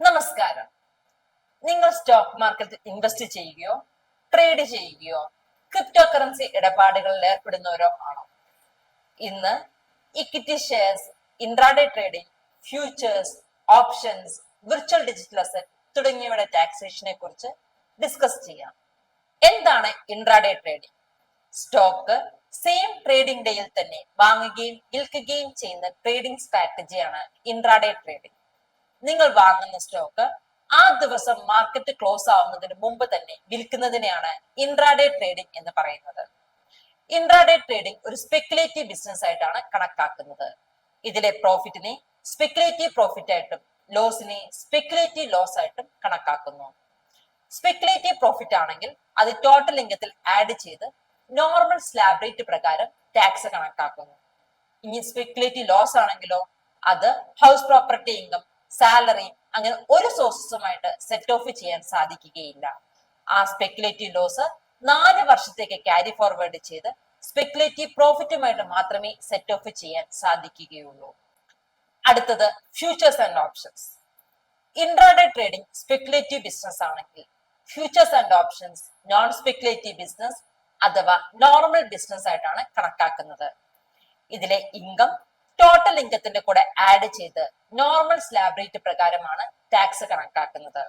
നമസ്കാരം. നിങ്ങൾ സ്റ്റോക്ക് മാർക്കറ്റിൽ ഇൻവെസ്റ്റ് ചെയ്യുകയോ ട്രേഡ് ചെയ്യുകയോ ക്രിപ്റ്റോ കറൻസി ഇടപാടുകളിൽ ഏർപ്പെടുന്നവരോ ആണോ? ഇന്ന് equity shares intraday trading futures options virtual digital asset തുടങ്ങിയവയുടെ ടാക്സേഷനെ കുറിച്ച് ഡിസ്കസ് ചെയ്യാം. എന്താണ് intraday trading stock same trading ഡേയിൽ തന്നെ വാങ്ങുകയും വിൽക്കുകയും ചെയ്യുന്ന ട്രേഡിംഗ് സ്ട്രാറ്റജിയാണ് ഇൻട്രാഡേ ട്രേഡിംഗ് നിങ്ങൾ വാങ്ങുന്ന സ്റ്റോക്ക് ആ ദിവസം മാർക്കറ്റ് ക്ലോസ് ആവുന്നതിന് മുമ്പ് തന്നെ വിൽക്കുന്നതിനെയാണ് ഇൻട്രാഡേ ട്രേഡിംഗ് എന്ന് പറയുന്നത്. ഇൻട്രാഡേ ട്രേഡിംഗ് ഒരു സ്പെക്കുലേറ്റീവ് ബിസിനസ് ആയിട്ടാണ് കണക്കാക്കുന്നത്. ഇതിലെ പ്രോഫിറ്റിനെ സ്പെക്കുലേറ്റീവ് പ്രോഫിറ്റ് ആയിട്ടും ലോസിനെ സ്പെക്കുലേറ്റീവ് ലോസ് ആയിട്ടും കണക്കാക്കുന്നു. സ്പെക്കുലേറ്റീവ് പ്രോഫിറ്റ് ആണെങ്കിൽ അത് ടോട്ടൽ ഇൻകത്തിൽ ആഡ് ചെയ്ത് നോർമൽ സ്ലാബ് റേറ്റ് പ്രകാരം ടാക്സ് കണക്കാക്കുന്നു. ഇനി സ്പെക്കുലേറ്റീവ് ലോസ് ആണെങ്കിലോ അത് ഹൗസ് പ്രോപ്പർട്ടി ഇൻകം സാലറി അങ്ങനെ ഒരു സോഴ്സസുമായിട്ട് സെറ്റ് ഓഫ് ചെയ്യാൻ സാധിക്കുകയില്ല. ആ സ്പെക്കുലേറ്റീവ് ലോസ് നാല് വർഷത്തേക്ക് ക്യാരി ഫോർവേഡ് ചെയ്ത് സ്പെക്കുലേറ്റീവ് പ്രോഫിറ്റുമായിട്ട് മാത്രമേ സെറ്റ് ഓഫ് ചെയ്യാൻ സാധിക്കുകയുള്ളൂ. അടുത്തത് futures and options intraday trading speculative business ആണെങ്കിൽ futures and options non speculative business അഥവാ നോർമൽ ബിസിനസ് ആയിട്ടാണ് കണക്കാക്കുന്നത്. ഇതിലെ ഇൻകം ടോട്ടൽ ഇൻകത്തിന്റെ കൂടെ ആഡ് ചെയ്ത് നോർമൽ സ്ലാബ് റേറ്റ് പ്രകാരമാണ് ടാക്സ് കണക്കാക്കുന്നത്.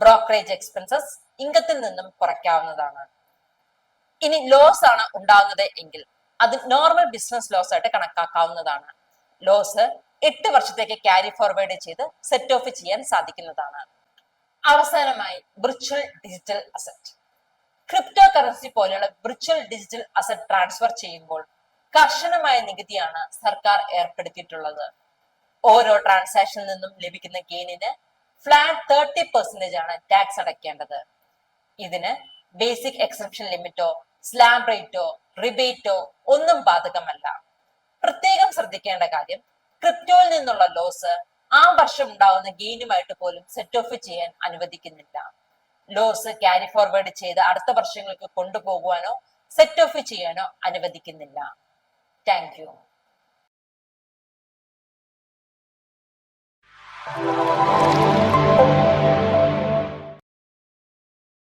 ബ്രോക്കറേജ് എക്സ്പെൻസസ് ഇൻകത്തിൽ നിന്നും കുറയ്ക്കാവുന്നതാണ്. ഇനി ലോസ് ആണ് ഉണ്ടാകുന്നത് എങ്കിൽ അത് നോർമൽ ബിസിനസ് ലോസ് ആയിട്ട് കണക്കാക്കാവുന്നതാണ്. ലോസ് എട്ട് വർഷത്തേക്ക് ക്യാരി ഫോർവേഡ് ചെയ്ത് സെറ്റ് ഓഫ് ചെയ്യാൻ സാധിക്കുന്നതാണ്. അവസാനമായി virtual digital asset crypto currency പോലെയുള്ള വിർച്വൽ ഡിജിറ്റൽ അസറ്റ് ട്രാൻസ്ഫർ ചെയ്യുമ്പോൾ കർശനമായ നികുതിയാണ് സർക്കാർ ഏർപ്പെടുത്തിയിട്ടുള്ളത്. ഓരോ ട്രാൻസാക്ഷനിൽ നിന്നും ലഭിക്കുന്ന ഗെയിനിന് ഫ്ലാറ്റ് തേർട്ടി പെർസെന്റേജ് ആണ് ടാക്സ് അടയ്ക്കേണ്ടത്. ഇതിന് ബേസിക് എക്സെപ്ഷൻ ലിമിറ്റോ സ്ലാബ് റേറ്റോ റിബേറ്റോ ഒന്നും ബാധകമല്ല. പ്രത്യേകം ശ്രദ്ധിക്കേണ്ട കാര്യം ക്രിപ്റ്റോയിൽ നിന്നുള്ള ലോസ് ആ വർഷം ഉണ്ടാവുന്ന ഗെയിനുമായിട്ട് പോലും സെറ്റ് ഓഫ് ചെയ്യാൻ അനുവദിക്കുന്നില്ല. ലോസ് ക്യാരി ഫോർവേഡ് ചെയ്ത് അടുത്ത വർഷങ്ങൾക്ക് കൊണ്ടുപോകുവാനോ സെറ്റ് ഓഫ് ചെയ്യാനോ അനുവദിക്കുന്നില്ല. താങ്ക്